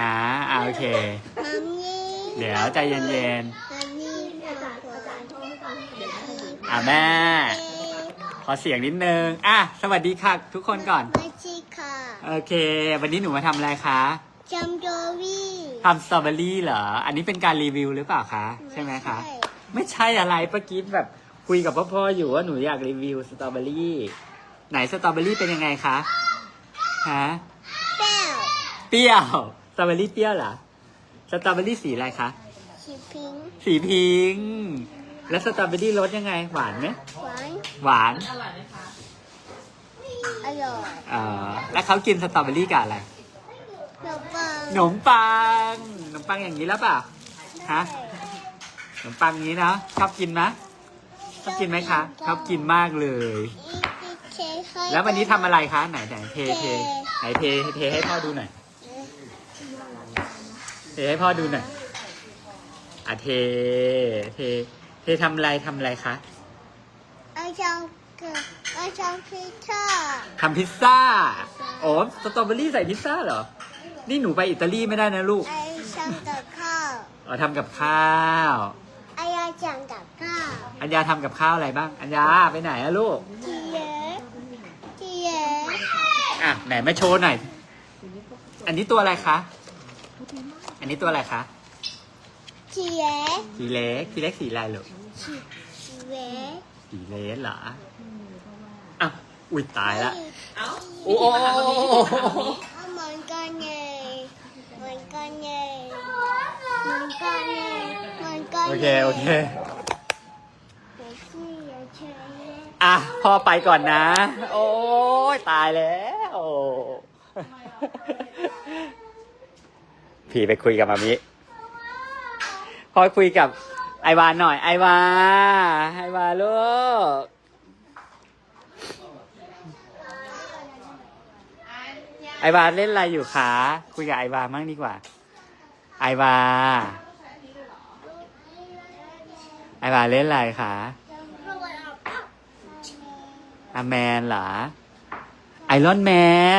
นะอ่าโอเคมัมมี่เดี๋ยวใจเย็นมัมมี่ขอบคุณๆอ่าแม่ ขอเสียงนิดนึง อะ สวัสดีค่ะทุกคนก่อน ไม่ใช่ค่ะโอเค วันนี้หนูมาทำอะไรคะจัมโดวี่ทำสตรอเบอรี่เหรอ อันนี้เป็นการรีวิวหรือเปล่าคะ ใช่ไหมคะ ไม่ใช่อะไรเมื่อกี้แบบคุยกับพ่อพ่ออยู่ว่าหนูอยากรีวิวสตรอเบอรี่ ไหนสตรอเบอรี่เป็นยังไงคะ ฮะแป้วเปรี้ยว สตรอเบอรี่เปรี้ยวเหรอ สตรอเบอรี่สีอะไรคะ สีพิงค์สีพิงค์แล้วสตรอเบอรี่รสยังไง หวานไหม หวานหวาน อร่อยเอ่อ แล้วเขากินสตรอเบอรี่กับอะไรขนมปังขนมปัง ขนมปังอย่างนี้แล้วเปล่า ฮะ ขนมปังนี้เนาะชอบกินไหมชอบกินไหมคะ ชอบกินมากเลยอีกเค้กให้แล้ววันนี้ทำอะไรคะ ไหนไหนเทเทไหนเทเทให้พ่อดูหน่อย เทให้พ่อดูหน่อยอะเท เท เททำอะไรทำอะไรคะไอชองเกิดไอชองพิซซ่าทำพิซซ่า โอ้สตรอเบอรี่ใส่พิซซ่าเหรอ นี่หนูไปอิตาลีไม่ได้นะลูกไอชองกับข้าวอ๋อทำกับข้าวไอยาจังกับข้าว อัญญาทำกับข้าวอะไรบ้าง อัญญาไปไหนอะลูกทีเยอะทีเยอะอะไหนมาโชว์หน่อย อันนี้ตัวอะไรคะ อันนี้ตัวอะไรคะทีเยอะสีเล็กสีเล็กสีอะไรลูกทีเยอะสีเลสเหรออะอุ้ยตายละเอ้าโอ้โหเอาเหมือนกันเลยเหมือนกันเลยเหมือนกันเลยเหมือนกันโอเคโอเคเดี๋ยวชื่อเดี๋ยวเชื่ออะพ่อไปก่อนนะ โอ้ยตายแล้ว พีไปคุยกับมามิพอคุยกับ ไอวานหน่อย ไอวาไอวาลูกไอวาเล่นอะไรอยู่คะคุยกับไอวามั่งดีกว่า ไอวาไอวาเล่นอะไรคะอแมนเหรอไอรอนแม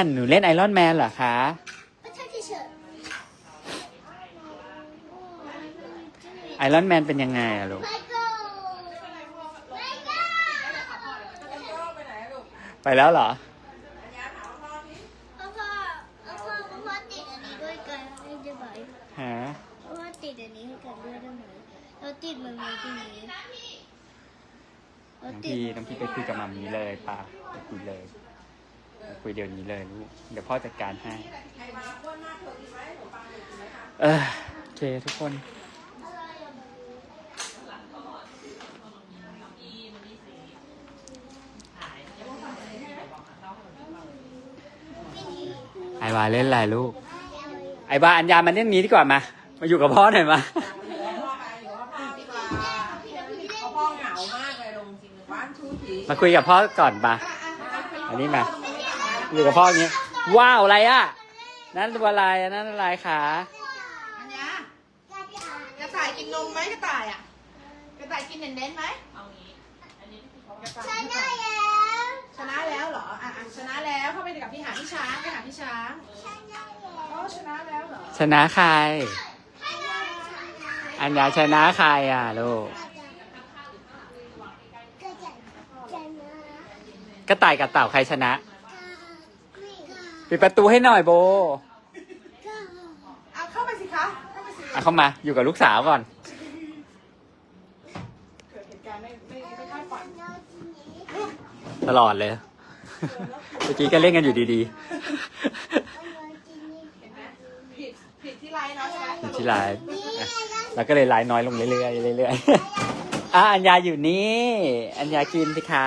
น หนูเล่นไอรอนแมนเหรอคะ ไม่ใช่ที่เฉย ไอรอนแมนเป็นยังไงอะลูกไม่ก็ไม่ก็ไปแล้วเหรอพ่อพ่อพ่อพ่อพ่อติดอันนี้ด้วยกันได้ไหมฮะพ่อพ่อติดอันนี้ให้กันด้วยได้ไหมเราติดมันไว้ตรงนี้เราน้องติดพี่น้องพี่ไปคุยกับมัมนี้เลยป่ะไปคุยเลยไปคุยเดี๋ยวนี้เลยลูก เดี๋ยวพ่อจัดการให้ เออโอเคทุกคน ไอ วาเล่นอะไรลูก ไอวาอัญญามาเล่นนี้ดีกว่ามา มาอยู่กับพ่อหน่อยมาเขาพ่อเหงามากเลยลงจริงบ้านชูผีมาคุยกับพ่อก่อนมาอันนี้มา อยู่กับพ่ออย่างนี้ ว้าวอะไรอะ นั่นตัวอะไรอันนั่นอะไรคะอันเนี้ยกระต่ายกินนมไหมกระต่ายอะ กระต่ายกินเน้นๆไหมเอางี้ อันนี้กระต่าย ช้างไปหาพี่ช้างใช่ได้แล้วอ๋อชนะแล้วเหรอชนะใครใช่ได้แล้วอันยาชนะใครอะลูกก็จะจะนะกระต่ายกับเต่าใครชนะก็ปิดประตูให้หน่อยโบก็เอาเข้าไปสิคะเข้าไปสิอะเข้ามาอยู่กับลูกสาวก่อน เกิดเหตุการณ์ไม่ไม่ไม่คาดฝันเราทีนี้ตลอดเลย เมื่อกี้ก็เล่นกันอยู่ดีเราทีนี้เห็นไหมผิดผิดที่ไลน์เนาะใช่ไหมๆอยู่ที่ไลฟ์อะแล้วก็เลยไลฟ์น้อยลงเรื่อยๆเรื่อยๆอะอัญญาอยู่นี่ อัญญากินสิคะ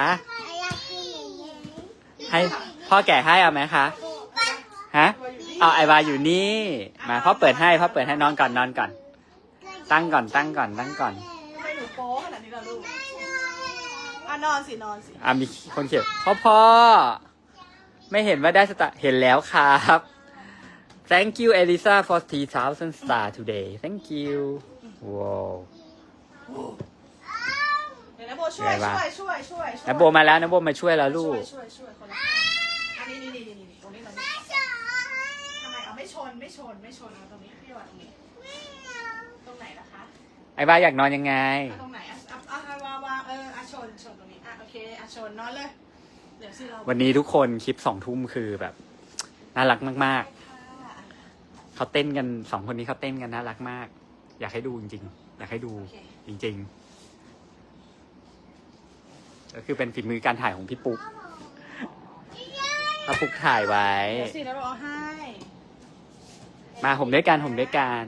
อยากกินอย่างนี้ให้พ่อแกะให้เอาไหมคะฮะเอาไอวาอยู่นี่ มาพ่อเปิดให้พ่อเปิดให้นอนก่อนนอนก่อน ตั้งก่อนตั้งก่อนตั้งก่อนทำไมหนูโป๊ขนาดนี้ล่ะลูกอะนอนสินอนสิ อะมีคนเขียนพ่อพ่อ ไม่เห็นว่าได้สตาร์เห็นแล้วครับ thank you Elisa for 3,000 star today thank you wow เดี๋ยวนะโบช่วยไงวะช่วยช่วยช่วยช่วยนะโบมาแล้วนะโบมาช่วยแล้วลูช่วกยช่วยช่วยคนละอันนี้นี่นี่นี่นี่ตรงนี้ตรงนี้ทำไมเอาไม่ชนไม่ชนไม่ชนเอาตรงนี้พี่วางตรงนี้ตรงไหนล่ะคะไอ้บ้าอยากนอนยังไงเอาตรงไหนอะอะอะอะวางวางเอออะชนชนตรงนี้อะโอเคอะชนนอนเลยเดี๋ย วสิเราวันนี้ทุกคนคลิปสองทุ่มคือแบบน่ารักมากค่ะๆเขาเต้นกันสองคนนี้เขาเต้นกันน่ารักมาก อยากให้ดูจริง ๆ อยากให้ดูโอเคจริง ๆ ก็คือเป็นฝีมือการถ่ายของพี่ปุ๊กถ้าปุ๊กถ่ายไว้ เดี๋ยวสิแล้วเราเอาให้มาผมด้วยกันผมด้วยกัน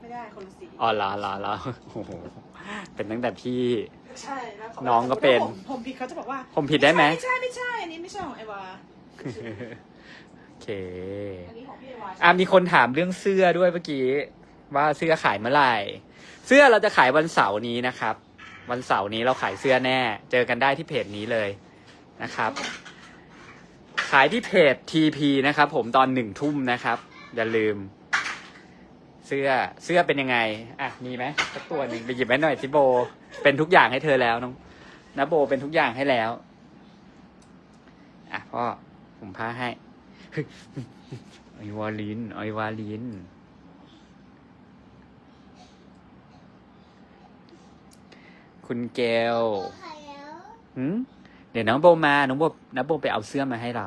ไม่ได้คนละสี อ๋อเหรอเหรอเหรอโอ้โหเป็นตั้งแต่พี่ ใช่แล้วขาน้องก็เป็น ผมผมผิดเขาจะบอกว่าผมผิดได้ไหม ไม่ใช่ไม่ใช่อันนี้ไม่ใช่ของไอวาโอเค อันนี้ของพี่ไอวาอะมีคนถามเรื่องเสื้อด้วยเมื่อกี้ ว่าเสื้อขายเมื่อไหร่ เสื้อเราจะขายวันเสาร์นี้นะครับ วันเสาร์นี้เราขายเสื้อแน่ เจอกันได้ที่เพจนี้เลยนะครับ ขายที่เพจ TP นะครับ ผมตอนหนึ่งทุ่มนะครับ อย่าลืม เสื้อเสื้อเป็นยังไง อะมีไหมสักตัวหนึ่งไปหยิบไว้หน่อยสิโบ เป็นทุกอย่างให้เธอแล้วน้องนะโบเป็นทุกอย่างให้แล้ว อะพ่อผมพาให้ไอวาลินไอวาลินคุณเกลหืมเดี๋ยวน้องโบมา น้องโบน้องโบไปเอาเสื้อมาให้เรา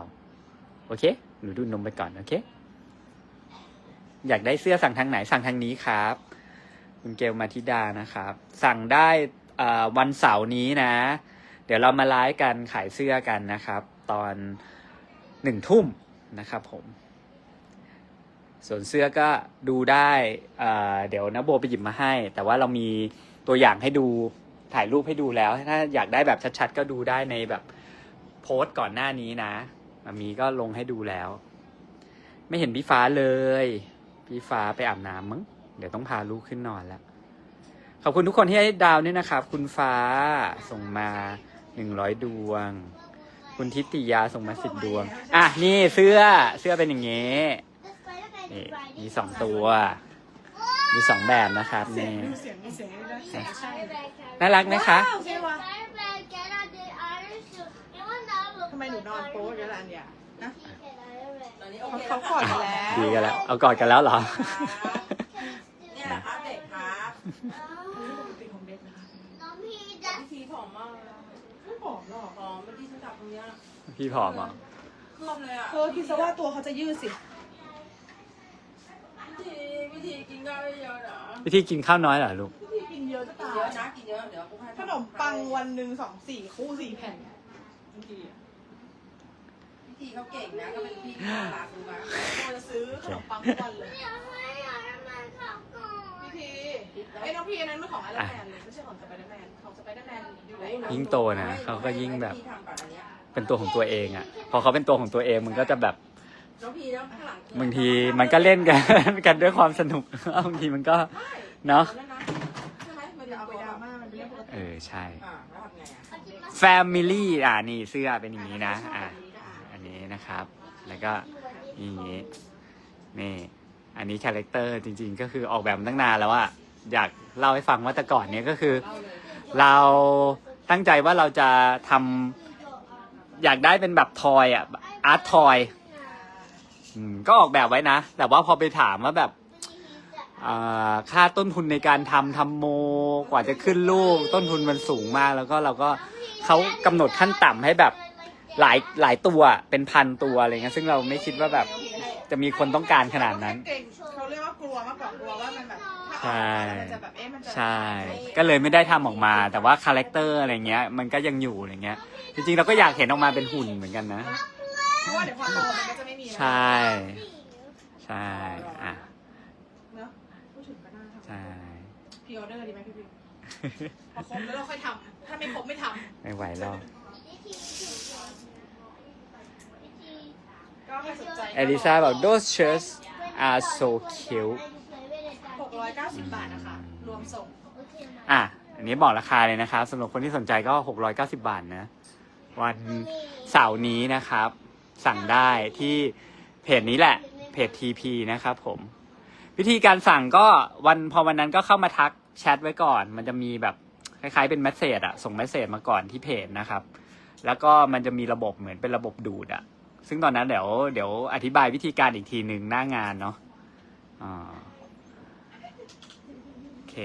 โอเค หนูดูนมไปก่อน โอเค อยากได้เสื้อสั่งทางไหนสั่งทางนี้ครับ คุณเกลมาธิดานะครับ สั่งได้วันเสาร์นี้นะ เดี๋ยวเรามาไลฟ์กันขายเสื้อกันนะครับ ตอนหนึ่งทุ่มนะครับผม ส่วนเสื้อก็ดูได้เอ่อเดี๋ยวนะโบไปหยิบมาให้ แต่ว่าเรามีตัวอย่างให้ดูถ่ายรูปให้ดูแล้ว ถ้าอยากได้แบบชัดๆ ก็ดูได้ในแบบโพสต์ก่อนหน้านี้นะมามีก็ลงให้ดูแล้ว ไม่เห็นพี่ฟ้าเลย พี่ฟ้าไปอาบน้ำมั้งเดี๋ยวต้องพาลูกขึ้นนอนแล้วขอบคุณทุกคนที่ให้ดาวด้วยนะครับ คุณฟ้าส่งมาหนึ่งร้อยดวง คุณทิติยาส่งมาสิบดวง อะนี่เสื้อเสื้อเป็นอย่างงี้นี่มีสองตัว มีสองแบบนะครับเสียงนี่ดูเสียงมีเสียงด้วยนะเสียงใช่น่ารักไหมคะว้าวใช่วะทำไมหนูนอนโป๊ะเยอะล่ะอันเนี้ย นะเขาเขากอดกันแล้ว ดีกันแล้ว เอากอดกันแล้วเหรอ เนี่ยครับเด็กครับเป็นของเด็กนะคะวิธีผอมมากเลยนะไม่ผอมหรอกผอมเมื่อกี้ฉันจับตรงเนี้ยพี่ผอมเหรอเคลือบเลยอะเธอคิดซะว่าตัวเขาจะยืดสิ วิธีวิธีกินข้าวเยอะๆเหรอวิธีกินข้าวน้อยเหรอลูก พี่กินเยอะจะตาเยอะยนะกินเยอะเดี๋ยวกูให้ขนมปังวันหนึ่งสองสี่คู่สี่แผ่นบางทีอะ วิธีเขาเก่งนะก็เป็นพี่ที่น่ารักรู้ไหมเราจะซื้อขนมปังทุกวันเลย พี่พีไอ้ยน้องพี่อันนั้นไม่ของไอรอนแมนเลยไม่ใช่ของสไปเดอร์แมน ของสไปเดอร์แมนอยู่ไหนยิ่งโตนะเขาก็ยิ่งแบบ พี่ทำก่อนอันเนี้ยเป็นตัวของตัวเองอะพอเขาเป็นตัวของตัวเองมันก็จะแบบน้องพี่แล้วข้างหลังบางทีมันก็เล่นกัน กันด้วยความสนุก บางทีมันก็เนาะใช่ไหมมันอย่าเอาเอาไปไปดราดาม่ามันเป็นเรื่องปกติเออใช่ อ่าแล้วทำไงอะ Family อ่านี่เสื้อเป็นอย่างนี้นะอะอั นะครับ แล้วก็อย่างนี้นี่อันนี้คาแรคเตอร์จริง ๆ ก็คือออกแบบมาตั้งนานแล้วอะอยากเล่าให้ฟังว่าแต่ก่อนเนี้ยก็คือ เราตั้งใจว่าเราจะทำอยากได้เป็นแบบทอยอะอาร์ตทอยก็ออกแบบไว้นะ แต่ว่าพอไปถามว่าแบบค่าต้นทุนในการทำทำโม กว่าจะขึ้นลูก ต้นทุนมันสูงมาก แล้วก็เราก็เขากำหนดขั้นต่ำให้แบบ หลายหลายตัวเป็นพันตัวอะไรเงี้ยซึ่งเราไม่คิดว่าแบบจะมีคนต้องการขนาดนั้น เก่งเขาเรียกว่ากลัวมากกว่ากลัวว่ามันแบบถ้าใช่ออกมามันจะแบบเอ๊ะมันจะใช่ ก็เลยไม่ได้ทำออกมา แต่ว่าคาแรคเตอร์อะไรเงี้ย มันก็ยังอยู่อะไรเงี้ย จริงๆเราก็อยากเห็นออกมาเป็นหุ่นเหมือนกันนะ เพราะว่าเดี๋ยวพอโตมันก็จะไม่มีแล้วใช่ ใช่อะเนอะพูดถึงก็น่าทใช่ำพรีออเดอร์ดีไหมพี่พิมพอครบแล้วเราค่อยทำถ้าไม่ครบไม่ทไม่ไหวหรอกำ ก็ใครสนใจเอลิซาบอก those shirts are so cute หกร้อยเก้าสิบบาทนะคะ รวมส่ง อะ อันนี้บอกราคาเลยนะครับสำหรับคนที่สนใจก็ 690 บาทนะ วันเสาร์นี้นะครับ สั่งได้ที่เพจนี้แหละ เพจ TP นะครับผม วิธีการสั่งก็วันพอวันนั้นก็เข้ามาทักแชทไว้ก่อน มันจะมีแบบคล้ายๆเป็นเมสเซจอะส่งเมสเซจมาก่อนที่เพจนะครับ แล้วก็มันจะมีระบบเหมือนเป็นระบบดูดอะ ซึ่งตอนนั้นเดี๋ยวเดี๋ยวอธิบายวิธีการอีกทีหนึ่งหน้างานเนาะอ่าโอเค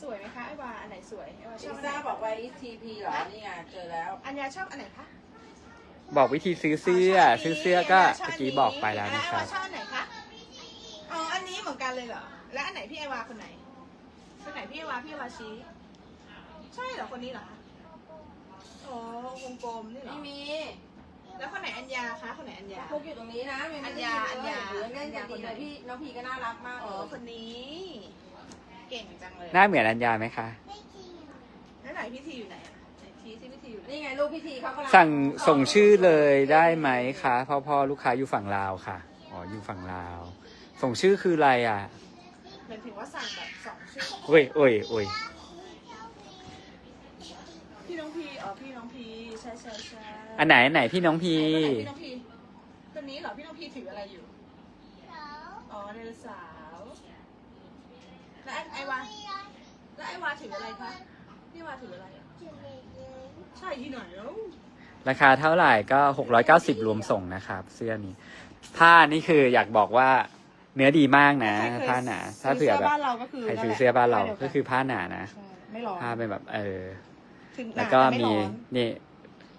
สวยไหมคะไอวาอันไหนสวยไอวาชลิอบอันไหนซ่าบอกไว้ TP เหรอ นี่ไงเจอแล้ว อัญญาชอบอันไหนคะบอกวิธีซื้อเสื้อชบนนี้ซื้อเสื้อก็ชเมื่นอกี้บอกไปแล้วนะครับ ไอวาชอบอันไหนคะอ๋ออันนี้เหมือนกันเลยเหรอและอันไหนพี่ไอวาคนไหนคนไหนพี่ไอวาพี่ไอวาชี้ใช่เหรอคนนี้เหรอคะ โอ้วงกลมนี่เหรอ ไม่มีแล้วคนไหนอัญญาคะคนไหนอัญญาพวกอยู่ตรงนี้นะมีอัญญาอัญญาหรือเล่นกันอัญญาคดีนไหนเลยพี่น้องพีก็น่ารักมากอ๋อเลยคนนี้ เก่งจังเลยหน้าเหมือนอัญญาไหมคะ แล้วไหนพี่ทีอยู่ไหนอะไหนทีที่พี่ทีอยู่ไหนนี่ไงลูกพี่ทีเขากำลังสั่งส่งชื่อเลยได้ไหมคะเพราะพ่อลูกค้าอยู่ฝั่งลาวค่ะ อ๋ออยู่ฝั่งลาว ส่งชื่อคืออะไรอะ หมายถึงว่าสั่งแบบสองชื่อ โอ้ยโอ้ยโอ้ย พี่น้องพีอ๋อพี่น้องพีใช่ใช่ใช่ อันไหนอันไหนพี่น้องพีไหนคนไหนพี่น้องพีตัวนี้เหรอพี่น้องพีถืออะไรอยู่ อ๋อไดโนเสาร์แล้วไอ้ไอวาแล้วไอวาถืออะไรคะพี่วาถืออะไรอะใช่ที่ไหนแล้ว ราคาเท่าไหร่ก็ 690 รวมส่งนะครับ เสื้อนี้ ผ้านี่คืออยากบอกว่าเนื้อดีมากนะผ้าหนา ถ้าเผื่อแบบบ้านเราก็คือใครซื้อเสื้อบ้านเรานั่นแหละก็คือผ้าหนานะ ใช่ไม่ร้อนผ้าเป็นแบบเออ ถึงหนาแล้วก็แต่ไมีร้อน นี่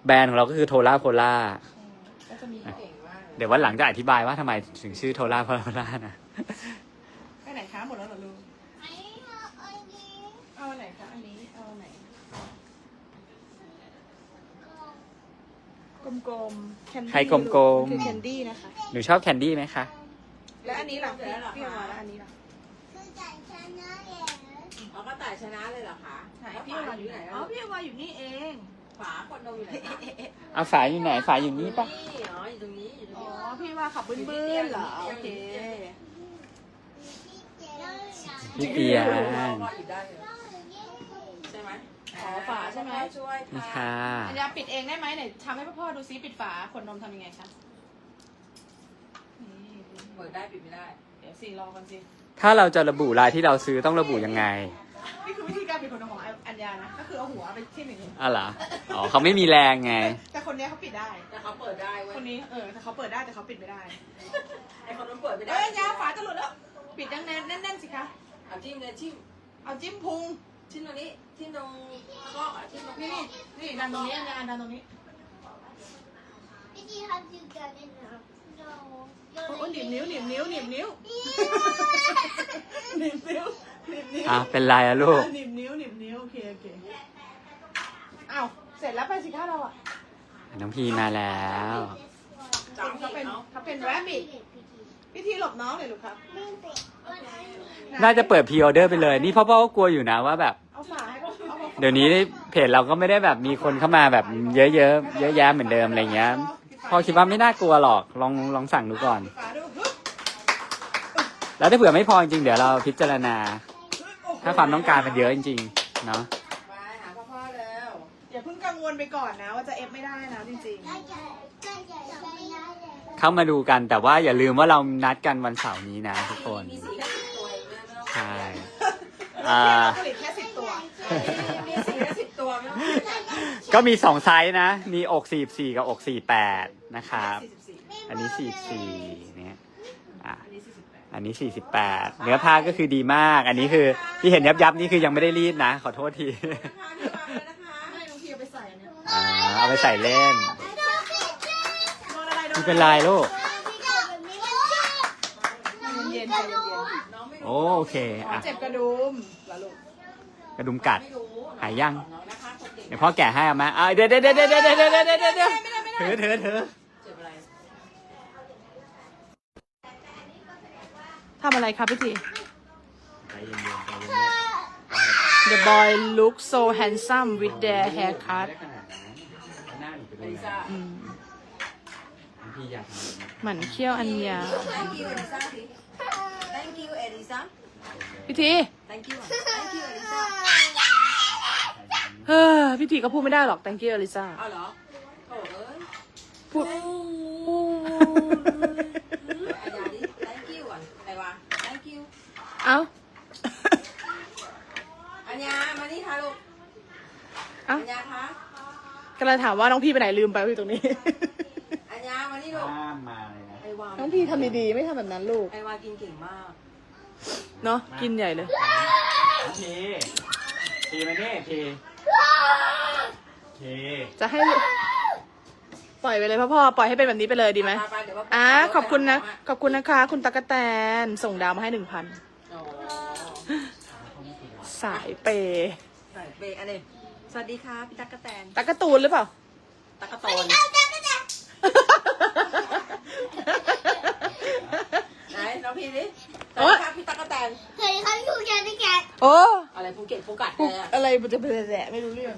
แบรนด์ของเราก็คือโทล่าโพล่าก็จะมีเก่งมากเลยเดี๋ยววันหลังจะอธิบายว่าทำไมถึงชื่อโทล่าโพล่านะไปไหนคะหมดแล้วเหรอลูกเอาอันไหนคะอันนี้เอาอันไหนกลมๆ candy ใครกลมๆ คือแคนดี้นะคะ หนูชอบแคนดี้ไหมคะและอันนี้ล่ะพี่พี่เอามาแล้วอันนี้ล่ะอ๋อกระต่ายชนะเลยเหรอคะไหนแล้วพี่ฝาเอามาออยู่ยู่ไหไหนนอ๋อแล้วพี่เอามาอยู่นี่เอง ฝาคนโดอยู่ไหนคะเอาฝาอยู่ไหนฝาอยู่นี่ปะนี่อ๋ออยู่ตรงนี้อยู่ตรงอ๋อ นี้พี่ว่าขับบึ้นๆเหรอ โอเค พี่เปียพงออยู่ได้เลยใช่ไหมอ๋อฝาใช่ไหม ช่วยนี่ค่ะค่ะอัญญาปิดเองได้ไหมไหนทำให้พ่อๆดูซิปิดฝาขวดนมทำยังไงคะนี่เปิดได้ปิดไม่ได้ เดี๋ยวสิรอกันสิ ถ้าเราจะระบุลายที่เราซื้อต้องระบุยังไง นี่คือวิธีการปิดขวดนมของอัญญานะ ก็คือเอาหัวไปที่หนึ่งอะเหรออ๋อเขาไม่มีแรงไง แต่คนเนี้ยเขาปิดได้ แต่เขาเปิดได้เว้ยคนนี้เออแต่เขาเปิดได้แต่เขาปิดไม่ได้ไอคนนั้นเปิดไม่ได้เอ้ยอัญญาฝาจะหลุดแล้ว ปิดแน่นๆแน่นๆสิคะ เอาจิ้มเลยจิ้มเอาจิ้มพุงจิ้มตรงนี้จิ้มตรงข้ออะจิ้มตรงนี่นี้นี่ดันตรงนี้อัญญาดันตรงนี้โอ้หนีบนิ้วหนีบนิ้วหนีบนิ้วหนีบนิ้วห นีบนิ้วอะเป็นไรอะลูก หนีบนิ้วหนีบนิ้วโอเคโอเคอ้าวเสร็จแล้วไปสิคะเราอะน้องพีมาแล้ว จับเขาเป็นเนาะเขาเป็นแรบบิทวิธีหลบน้องเลยลูกครับน่าจะเปิดพรีออเดอร์ไปเลย นี่พ่อพ่อก็กลัวอยู่นะว่าแบบ เอาฝาให้เขาเอาฝาเดี๋ยวนี้เพจเราก็ไม่ได้แบบมีคนเข้ามาแบบเยอะๆเยอะแยะเหมือนเดิมอะไรเงี้ยพ่อคิดว่าไม่น่ากลัวหรอกลองลองสั่งดูก่อน ฝาดูฮึบแล้วถ้าเผื่อไม่พอจริงๆเดี๋ยวเราพิจารณาโอ้โห ถ้าความต้องการมันเยอะจริงๆเนาะไปหาพ่อพ่อแล้วอย่าเพิ่งกังวลไปก่อนนะ ว่าจะเอฟไม่ได้นะจริงเข้ามาดูกันแต่ว่าอย่าลืมว่าเรานัดกันวันเสาร์นี้นะทุกคน มีสีแค่สิบตัวเองไม่ต้องใช่ๆอ่า ผลิตแค่สิบตัว มีสีแค่สิบตัวไม่ต้องก็มีสองไซส์นะ มีอก44กับอก48นะครับ44อันนี้44เนี่ยอะอันนี้48 อันนี้ 48 เนื้อผ้าก็คือดีมาก อันนี้คือที่เห็นยับยับๆนี่คือยังไม่ได้รีดนะ ขอโทษทีนะคะพี่วางเลยนะคะไม่บางทีเอาไปใส่อันเนี่ยอ่าเอาไปใส่เล่นโดนอะไรโดนไม่เป็นไรลูก เย็นๆใจเย็นน้องไม่โอรู้โอเคๆอ๋ออะเจ็บกระดุมเหรอลูกกระดุมกัด ไม่รู้หายยัง น้องนะคะคนเก่งเดี๋ยวพ่อแกะให้เอามาอะเดี๋ยวเดี๋ยวเดี๋ยวเดี๋ยวเดี๋ยวเดี๋ยวเดี๋ยวเดี๋ยวเดี๋ยวถือถือถือเจ็บอ ทำอะไรครับพี่ที ใจเย็นๆใจเย็น The boy looks so handsome with their haircut ไม่ได้ขนาดนั้นหน้าหนูไปเอดูลินะซ่าอืมพี่อยากทำแบบนี้เหมือนเขี้ยวอัญญา Thank you เอลิซ่าสิ Thank you เอลิซ่าพี่ที Thank you Thank you เอลิซ่าเฮ้อพี่ทีก็พูดไม่ได้หรอก thank you Elisa เอาเหรอโถ่เอ้ยพูด อายาดิ Thank you อะอะไรวะ Thank you เอ้าอัญญามานี่ค่ะลูกเอ้าอัญญาคะก็เลยถามว่าน้องพี่ไปไหนลืมไปว่าอยู่ตรงนี้ อัญญามานี่ลูกห้ามมาเลยนะไอวาน้องพี่ทำดีๆ ไม่ทำแบบนั้นลูก ไอวากินเก่งมาก เนาะกินใหญ่เลย ทีทีมาดิทีทีจะให้ลูกปล่อยไปเลยพ่อพ่อปล่อยให้เป็นแบบนี้ไปเลยดีไหมไปๆเดี๋ยวว่า อะขอบคุณนะ ขอบคุณนะคะ คุณตะกะแตนส่งดาวมาให้หนึ่งพันโอ้ สายเปย์ใส่เบรกอันนี้สวัสดีค่ะพี่ตั๊กกะแตน ตะกะตูนหรือเปล่า ตั๊กกะโตนไหนน้องพี่ดิสวัสดีค่ะพี่ตั๊กกะแตน เคยเขาอยู่แกนี่แกโอ้อะไรภูเก็ตภูกัดปุ๊กเลยอะอะไรมันจะเป็นแหละไม่รู้เรื่อง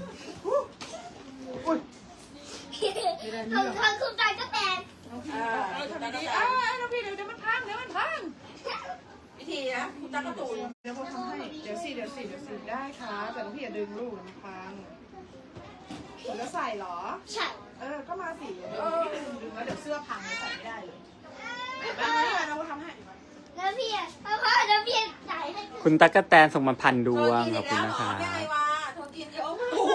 เขาเขาคือการก็แตนอ่าเออพี่ทำตั๊กดีกะๆแตอ่านน้องพี่เดี๋ยวเดี๋ยวมันพังเดี๋ยวมันพัง วิธีนะคุณตั๊กกะตูนเดี๋ยวพ่อทำให้เดี๋ยวสิเดี๋ยวสิเดี๋ยวสิได้ค่ะ แต่น้องพี่อย่าดึงลูกนะมันพังหนูจะใส่เหรอ ใช่เออ ก็มาสิเออดึงดึงแล้วเดี๋ยวเสื้อพังเดี๋ยวใส่ไม่ได้เลยมาไม่ได้เราทำให้แล้วพี่อะพ่อพ่อแล้วพี่ใส่ให้คุณตั๊กกะแตนส่งมาพันดวงเธขออบกิคุณนนะอีกคะแล้วเหรอแม่ไอวาเธอกินเยอะโอ้โห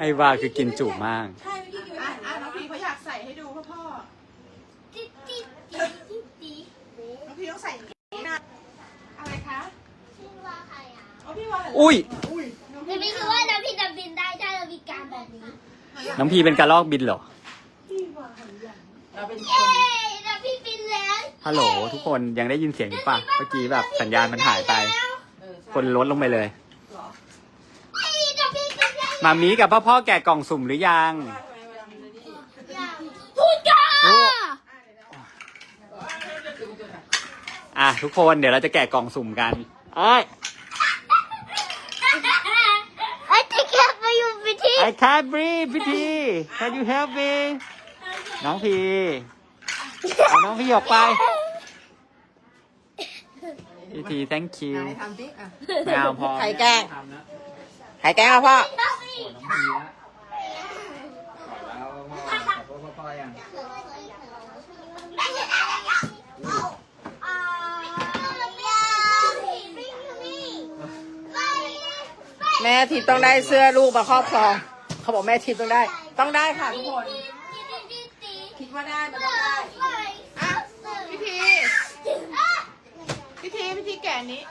ไอว่าคือกินจุมาก ใช่เมื่อกี้กินไปอะไหนอะน้องพี่เขาอยากใส่ให้ดูพ่อพ่อติ๊ดติ๊ดติ๊ดติ๊ดติ๊ดน้องพี่ต้องใส่อย่างนี้นะอะไรคะ พี่ว่าใคร อะเอาพี่ว่าอุ้ยอุ้ยน้องแต่ไม่รู้ว่าเราพี่จะบินได้ถ้าเรามีการแบบนี้ น้องพีเป็นกระรอกบินเหรอพี่ว่าหันหลังเราเป็นคเย้นเราพี่บินแล้วฮัลโหลทุกคนยังได้ยินเสียงอยู่ปะเมื่อกี้แบบสัญญาณมันหายไป เออใช่คนลดลงไปเลย เหรอไอ้เราพี่บินแล้วมามีกับพ่อพ่อแกะกล่องสุ่มหรือยังว่าทำไมเวลามีนี่พูดจ้าอะทุกคนเดี๋ยวเราจะแกะกล่องสุ่มกันไอ้ย ไอ้ที่แกไปอยู่ พิธี I can't breathe พี่ที Can you help me น้องพีเอาน้องพีออกไป พี่ที thank you ไหนทำสิอะไม่เอาพอไข่แกง ทำนะไข่แกงอะพ่อต้องมีโอ้น้องพีละแล้วพ่อขอโทษพ่อพ่อยังอ่าไม่มีไม่ไม่แม่ทิพย์ต้องได้เสื้อลูกมาครอบครอง เขาบอกแม่ทิพย์ต้องได้ ต้องได้ค่ะทุกคน คิดว่าได้มันต้องได้อะพี่ทีพี่ทีพี่ทีแก่นี้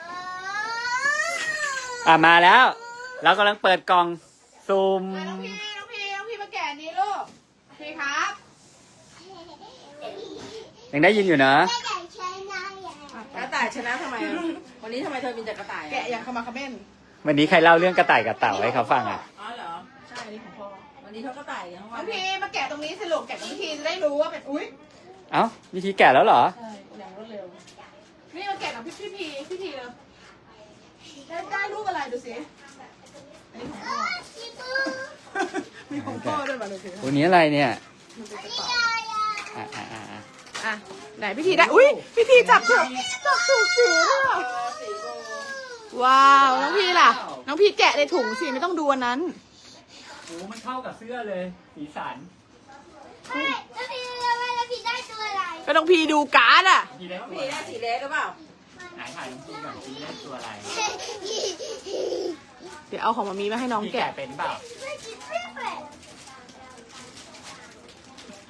อะมาแล้ว เรากำลังเปิดกล่องสุ่มมาน้องพี่น้องพี่น้องพี่มาแก่นี้ลูกพี่ครับยังได้ยินอยู่นะกระต่ายชนะทำไมอะวันนี้ทำไมเธอมีแต่กระต่ายแกะอย่างขมักเขม้นวันนี้ใครเล่าเรื่องกระต่ายกับเต่าให้เขาฟังอะ อ๋อเหรอใช่อันนี้ของพ่อ วันนี้เขากระต่ายทั้งน้วัอนงพี่มาแกะตรงนี้สิลูกแกะตรงพี่ทีจะได้รู้ว่าเป็นอุ้ยเอ้าวิธีแกะแล้วเหรอ ใช่อย่างรวดเร็ว นี่มาแกะกับพี่พี่พีพี่ทีเลยได้ได้รูปอะไรดูสิอันนี้ของพ่อมีของพ่อด้วยมาดูสิวันนี้อะไรเนี่ยมันเป็นกระเป๋าอะอะอะอะอะไหนพี่ทีได้อุ้ยพี่ทีจับถูกจับถูกสีด้วยสีโบว้าวน้องพี่ล่ะ น้องพี่แกะในถุงสิไม่ต้องดูอันนั้น โอ้มันเข้ากับเสื้อเลย สีสันก็น้องพี่ดูการ์ดอะพีได้สีได้สีเล็กหรือเปล่าไหนถ่ายน้องพีก่อนพีได้ตัวอะไรเดี๋ยวเอาของมามีมาให้น้องพี่แกะแกะเป็นเปล่า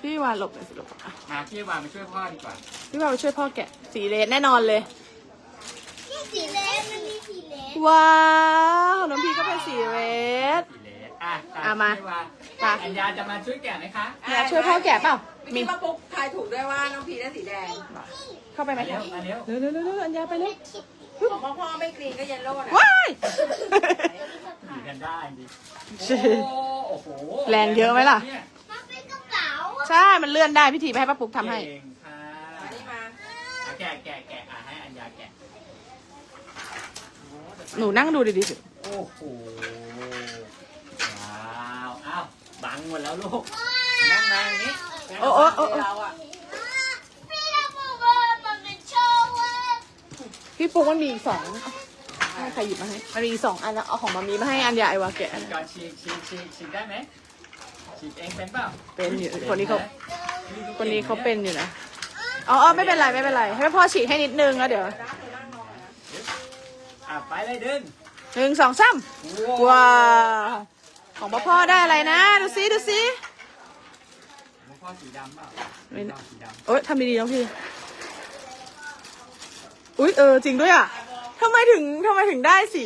พี่วานหลบหน่อยสิหลบอะมาพี่วานมาช่วยพ่อดีกว่าพี่วานไปช่วยพ่อแกะ สีเลสแน่นอนเลยสีเล็กมันมีสีเล็กว้าว น้องพี่ก็เป็นสีเรสสีเลส อะตอะมาพี่วานมาอัญญาจะมาช่วยแกะไหมคะอยากช่วยพ่อแกะเปล่า เมื่อกี้ป้าปุ๊กทายถูกด้วยว่าน้องพีได้สีแดงเข้าไปไหมมาเร็วมาเร็วเร็วเร็วเร็วเร็วอัญญาไปเร็วของพ่อพ่อไม่กรีนก็เยลโล่นะว้ายหนีกันได้ดิใช่โอ้โอ้โหแรงเยอะไหมล่ะ เนี่ยมันเป็นกระเป๋าใช่ มันเลื่อนได้พี่ทีไปให้ป้าปุ๊กทำให้ เก่งค่ะมานี่มาอะแกะแกะแกะอะให้อัญญาแกะหนูนั่งดูดีๆสิโอ้โหว้าวอ้าว บังหมดแล้วลูก นั่งมาอย่างนี้โอ้โอ้โอ้โอ้ เราอะพี่เราบอกว่ามันเป็นโชว์ว่าพี่ปุ๊กมันมีอีกสองให้ใครหยิบมาให้มันมีอีกสองอันแล้วเอาของมามีมาให้อันยาไอวาแกะอันนั้นก่อนฉีกฉีกฉีกฉีกได้ไหมฉีกเองเป็นเปล่าเป็นอยู่คนนี้เขาคนนี้เขาเป็นอยู่นะอ๋ออ๋อไม่เป็นไรไม่เป็นไร ให้พ่อฉีกให้นิดนึงแล้วเดี๋ยวอะไปเลยดึงหนึ่งสองสามว้าว ของพ่อพ่อได้อะไรนะ ดูซิดูซิพ่อสีดำเปล่าไม่พ่อสีดำเอ้ยทำดีๆน้องพี่ อุ้ยเออจริงด้วยอะทำไมถึงทำไมถึงได้สี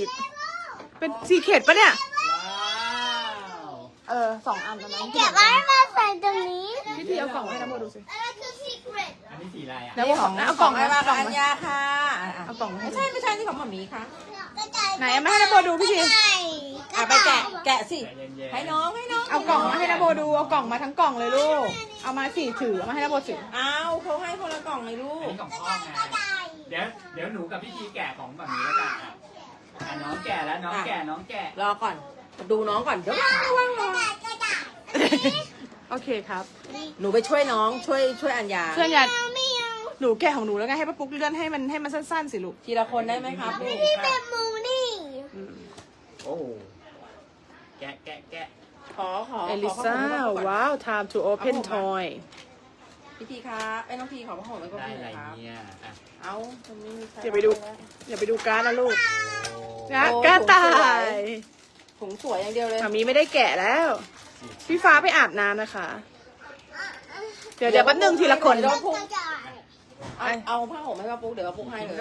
เป็นสีเขตปะเนี่ย ว้าวเออสองอันแล้วนะเก็บไว้มาใส่ตรงนี้พี่พี่เอากล่องให้น้ำโมดูสิอันนั้นคือ secret อันนี้สีอะไรอะแล้วของเอาเอากกล่ล่อองงไอ้มามาเอากกัล่บองอัญมาญาค่ะเอากล่องมาให้ไม่ใช่ไม่ใช่นี่ของหมามีค่ะไหนเอามาให้น้ำโมดูพี่ชี อะไปแกะแกะสิใจเย็นๆให้น้องให้น้องเอากล่องมาให้น้ำโมดู เอากล่องมาทั้งกล่องเลยลูก เอามาสี่ถือเอามาให้น้ำโมถือเอาเขาให้คนละกล่องเลยลูอันก นี้ของพ่อไงเดี๋ยวเดี๋ยวหนูกับพี่ทีแกะของแบบนี้แล้วกันอะอะน้องแกะแล้วน้องแกะน้องแกะรอก่อน ดูน้องก่อนเดี๋ยวว่างรอโอเคครับหนูไปช่วยน้องช่วยช่วยอัญญาเพื่อนอยาไม่เอาหนูแกะของหนูแล้วไงให้ป้าปุ๊กเลื่อนให้มันให้มันสั้นๆสิลูก ทีละคนได้ไหมครับลูกพี่เป็นมูนี่โอ้ แกะแกะแกะขอขอเอลิซาว้าว time to open toy พี่ทีครับไอ้น้องพีขอพระห่มไว้ก็ได้พี่อะไรนะครับเนี่ยอะเอามันไม่มีใครอย่าไปดูอย่าไปดูการ์ดนะลูกโอ้นะกระต่ายถุงสวยอย่างเดียวเลย มามีไม่ได้แกะแล้ว พี่ฟ้าไปอาบน้ำนะคะ เดี๋ยวเดี๋ยวแป๊บนึงทีละคน เดี๋ยวพุกกระต่ายเอาเอาผ้าห่มให้ป้าปุ๊กเดี๋ยวป้าปุ๊กให้เลย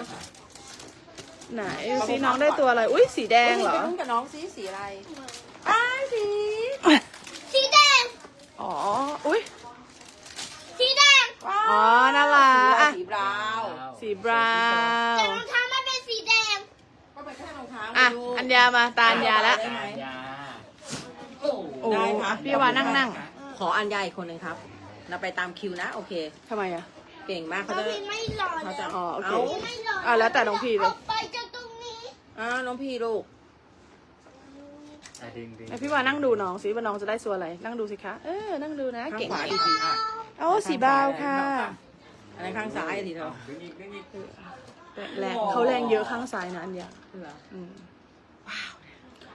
ไหนดูสิน้องได้ตัวอะไร อุ้ยสีแดงเหรอไปลุ้นกับน้องสีสีอะไรอ้าย สี สีแดง อ๋อ อุ้ยสีแดงว้าวอ๋อน่ารักอะสีบราวน์สีบราวแต่น์รองเท้ามันเป็นสีแดง ก็เป็นแค่รองเท้าอะ ลูกอัญญามาตาอัญญาแล้วได้ไหมยาโอ้โอ้ได้ค่ะพี่วานั่งนั่งขออันใหญ่คนหนึ่งครับเราไปตามคิวนะ โอเค ทำไมอะ เก่งมากเขาน้องจะพี่ไม่รอเขาแล้จะวอ๋อ โอเคาไม่รออะแล้วแต่น้องพี่เลย ออกไปจากตรงนี้ อ่าน้องพี่ลูก อะดึงดึงแล้วพี่วานั่งดูน้องสิว่าน้องจะได้ตัวอะไร นั่งดูสิคะ เออ นั่งดูนะข้างเก่งขวาเก่งดีๆอะโอ้สีบราวน์ค่ะอันนั้นข้างซ้ายทีเดียวดึงอีกดึงอีกแรงเขาแรงเยอะข้างซ้ายนะอัญญาเหรออืม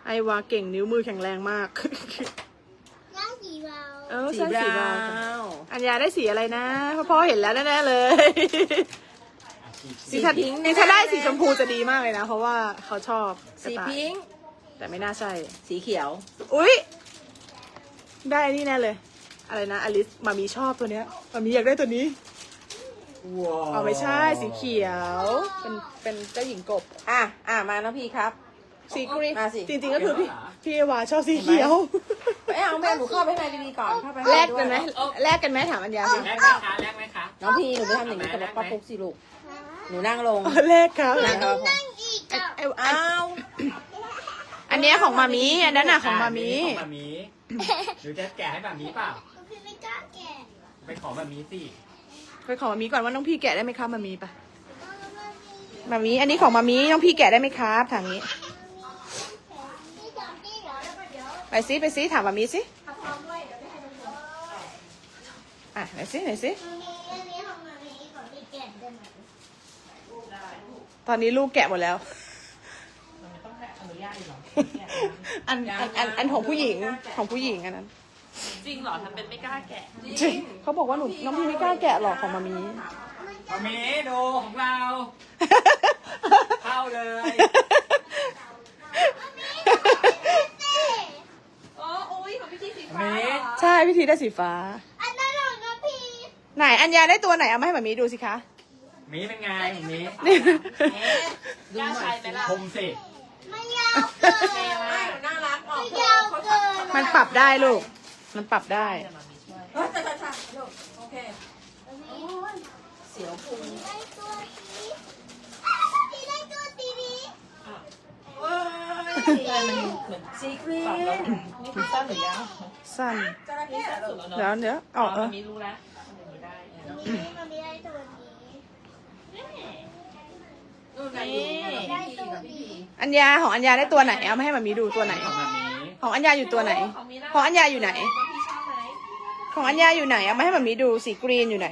ไอวาเก่งนิ้วมือแข็งแรงมากย่างสีเราเออสีใช่บสีราบราวน์วค่ะน์อัญญาได้สีอะไรนะพ่อพ่อเห็นแล้วแน่ๆเลยอะฉีกสีฉีกถ้านี่ถ้าได้สีชมพูจะดีมากเลยนะ เพราะว่าเขาชอบกระสีต่ายพิงค์ แต่ไม่น่าใช่ สีเขียว อุ๊ย ได้นี่แน่เลย อะไรนะอลิสมามีชอบตัวเนี้ยมามีอยากได้ตัวนี้ว้าวอ๋อไม่ใช่สีเขียว เป็นเป็นเจ้าหญิงกบ อะอะมาน้องพี่ครับ สีกรีนมาสิ จริงๆก็คือพี่พี่เอวาชอบสีเขียวไปเอาแม่หนูเข้าไปในดีๆก่อนเข้าไปแลกกันไหมแลกกันไหมถามอัญญาสิแลกไหมคะแลกไหมคะน้องพี่หนูไปทำอย่างนี้กับป้าปุ๊กสิลูกหนูนั่งลงอ๋อแลกครับนั่งกับผมอีกไอ้อะไอ้อ้าว อันเนี้ยของมามี อันนั้นน่ะของมามี ของมามีหนูจะแกะให้มามีเปล่า พี่ไม่กล้าแกะไปขอมามีสิไปขอมามีก่อนว่าน้องพี่แกะได้ไหมครับมามีปะมามี อันนี้ของมามีน้องพี่แกะได้ไหมครับทางนี้ นี่สองที่เหรอแล้วก็เดี๋ยวไปซิไปซิถามมามีสิอะไหนซิไหนซิมันมีอันนี้ของมันมีของพี่แกะได้ไหมตอนนี้ลูกแกะหมดแล้ว อันอันอันอันของผู้หญิงของผู้หญิงอันนั้นจริงเหรอทำเป็นไม่กล้าแกะจริงเขาบอกว่าหนูน้องพี่ไม่กล้าแกะหรอกของมามีมามีดูของเรา เข้าเลยอ๋อโอ้ยของพี่จีสีมาฟ้ามีเหรอใช่พี่ทีได้สีฟ้า อันนั้นของน้องพี่ไหนอัญญาได้ตัวไหนเอามาให้มามีดูสิคะมีเป็นไงมีนี่ กล้าใช้ไหมล่ะชมสิไม่ยาวเกิ นเท่มากน่ารักออกมันปรับได้ลูก มันปรับได้เฮ้ยใช่ใช่ใช่ลูกโอเคเสียวพุงได้ตัวสีพี่ได้ตัวสีนี้เว้ยเหมือนซีกรีนนี่คือสั้นหรือยาวสั้นจระเข้เหรอลูกสุดแล้วเดี๋ยวเดี๋ยวออกเออ มีรู้แล้วมันอย่างนี้ได้ ไม่ได้ตัวนี้นู่นไงอยู่กับพี่กับพี่พีอัญญาของอัญญาได้ตัวไหนเอามาให้มามีดูตัวไหน ของมามีของอัญญาอยู่ตัวไหน ของมีน่าของอัญญาอยู่ไหนน้องพี่ชอบไหมของอัญญาอยู่ไหนเอามาให้มามีดูสีกรีนอยู่ไหน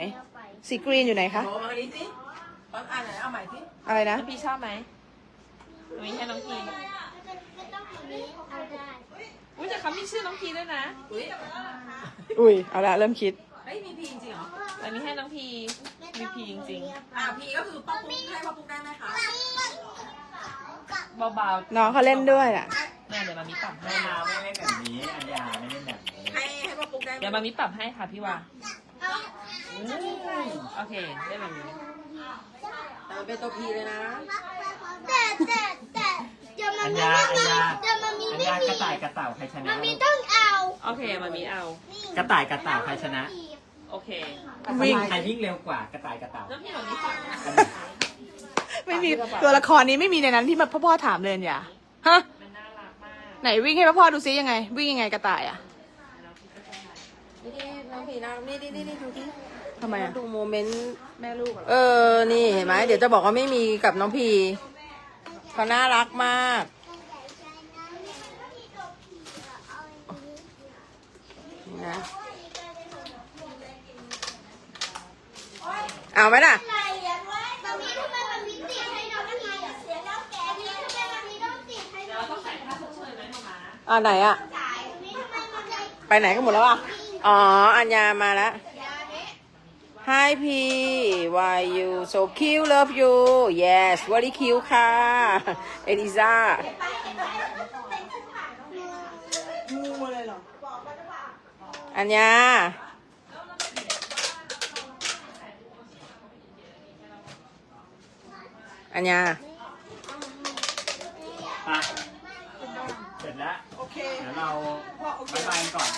สีกรีนอยู่ไหนคะโอ้มาดิสิตอนอ่านไหนเอาใหม่สิอะไรนะน้องพี่ชอบไหมมีให้น้องพีไม่ต้องแบบนี้เอาได้อุ้ยแต่เขามีชื่อน้องพีด้วยนะอุ้ยอุ้ยเอาละเริ่มคิดเฮ้ยมีพีจริงเหรอ แต่มีให้น้องพี มีพีจริงอ่าพีก็คือป้าปุ๊กให้ป้าปุ๊กได้ไหมคะๆเบาน้องเขาเล่นด้วยอะๆแม่เดี๋ยวมามามีปรับให้ไม่นาไม่เล่นแบบนี้อัญญาไม่เล่นแบบนี้ให้ให้ป้าปุ๊กได้ไหมเดี๋ยวมามีปรับให้ค่ะพี่วาโอเคได้แบบนี้แต่มันเป็นตัวพีเลยนะแต่แต่แต่เดี๋ยวมัอันญมีญาไม่อัญมาญาเดี๋ยวมันมีอัญไม่ญามีกระต่ายกระเต่าใครชนะมันมีต้องเอาโอเคมามีเอา กระต่ายกระเต่าใครชนะ โอเค วิ่ง ใครวิ่งเร็วกว่ากระต่ายกระเต่าน้องพี่มามีสั่งนะไม่มีตัวละครนี้ไม่มีในนั้นที่มาพ่อพ่อถามเลยเนี่ยฮะมันน่ารักมากไหนวิ่งให้พ่อพ่อดูซิยังไง วิ่งยังไงกระต่ายอะนี่นี่น้องพีนะนี่นี่นี่ดูที่ทำไมอะดูโมเมนต์แม่ลูกเหรอเออ นี่เห็นไหมเดี๋ยวจะบอกว่าไม่มีกับน้องพีเขาน่ารักมาก นี่นะ เอาไหมล่ะ อะไรอะมันมีทำไมมันมีติดให้น้องพีอะเสียแล้วแกนี่ทำไมมันมีต้องติดให้ น้องต้องใส่ผ้าไหมมามาอ่าไหนอะจ่ายมันมีทำไมมันเลยไปไหนกันหมดแล้วอะ อ๋อ อัญญามาแล้ว Hi P why you so cute love you yes very cute ค่ะเอลิซาอัญญา อัญญาอะเสร็จแล้ว โอเค เดี๋ยวเราบายบายกันก่อน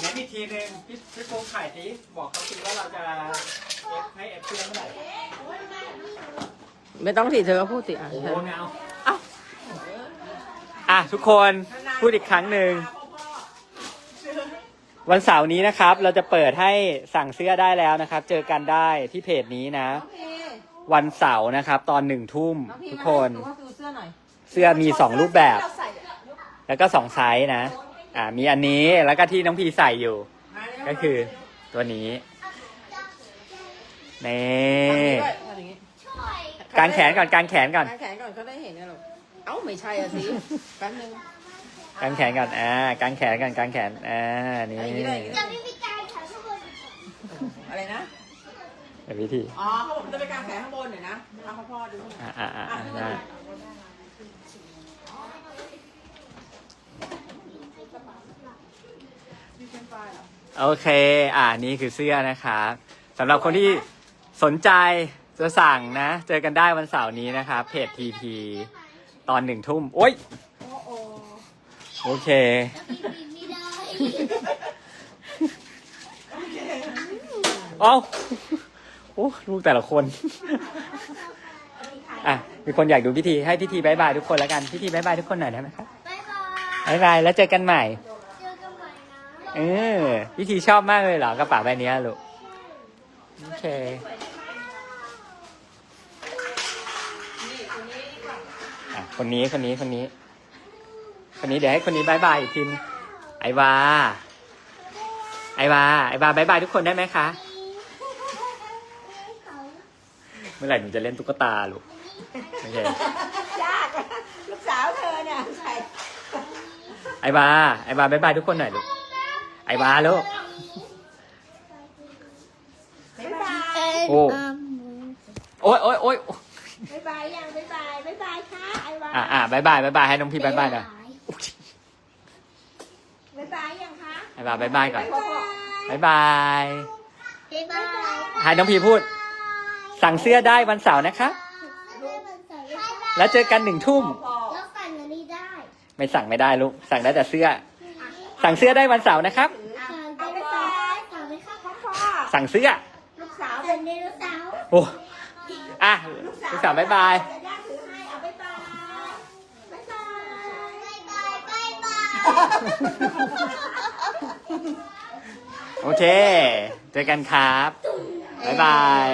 เน้นอีกทีหนึ่งพี่พี่ปุ๊กถ่ายสิบอกเขาสิว่าเราจะเอฟให้เอฟเพื่อนเมื่อไหร่ไม่ต้องสิเธอก็พูดสิอะโอ้โหเธอ ไม่เอาอะ ทุกคนพูดอีกครั้งหนึ่ง วันเสาร์นี้นะครับ เราจะเปิดให้สั่งเสื้อได้แล้วนะครับ เจอกันได้ที่เพจนี้นะ วันเสาร์นะครับ ตอนหนึ่งทุ่มทุกคนดูเสื้อหน่อยเสื้อมีสองรูปแบบ แล้วก็สองไซส์นะ อ่า มีอันนี้แล้วก็ที่น้องพีใส่อยู่ก็คือตัวนี้นี่ด้วยทำอย่างงี้กางแขนก่อนกางแขนก่อนกางแขนก่อนเขาได้เห็นนะลูกเอ้าไม่ใช่อะสิแป๊บนึงกางแขนก่อนอ่ากางแขนก่อนกางแขนอ่านี่จะไม่มีการขายทุกคนอะไรนะ เป็นวิธีอ๋อเขาบอกจะไปกางแขนข้างบนหน่อยนะเอาพ่อพ่อดูหน่อยอ่าอ่าอ่าอ่าได้โอเค อ่านี่คือเสื้อนะครับสำหรับคนที่สนใจจะสั่งนะ เจอกันได้วันเสาร์นี้นะครับเพจทีพีตอนหนึ่งทุ่มโอ้ยโอเคไม่ได้เอ้าโอ้ลูกแต่ละคน อะ มีคนอยากดูพิธี ให้พิธีบายบายทุกคนแล้วกัน พิธีบายบายทุกคนหน่อยได้ไหมครับบ๊ายบายบายบาย แล้วเจอกันใหม่เจอกันใหม่นะเออ พิธีชอบมากเลยเหรอกระเป๋าใบเนี้ยลูก โอเคอะคนนี้ คนนี้ คนนี้ คนนี้เดี๋ยวให้คนนี้บายบายอีกทีนึงไอวาไอวาไอวาบายบายทุกคนได้ไหมคะ เมื่อไหร่หนูจะเล่นตุ๊กตาลูกโอเคยากลูกสาวเธอเนี่ยใช่ไอบาไอบาบายบายทุกคนหน่อยลูกไอบาลูก บ๊ายบาย โอ้ โอ้ยโอ้ยโอ้ยบ๊ายบายยังบ๊ายบายบ๊ายบายค่ะไอวาอ่าอ่าบายบายบายบายให้น้องพี่บายบายหน่อยบ๊ายบายยังคะไอบาบายบายก่อนพ่อบายบายบ๊ายบาย ให้น้องพี่พูด สั่งเสื้อได้วันเสาร์นะคะ แล้วเจอกันหนึ่งทุ่มพ่อแล้วสั่งอันนี้ได้ไม่สั่งไม่ได้ลูก สั่งได้แต่เสื้อ สั่งเสื้อได้วันเสาร์นะครับ สั่งได้ได้สั่งไม่เข้าพ่อสั่งเสื้อ ลูกสาวสั่งในลูกสาวโอ้อะลูกสาวบายบาย จะย่าถือให้เอาบ๊ายบายบ๊ายบายบ๊ายบายบ๊ายบายโอเค เจอกันครับ บ๊ายบาย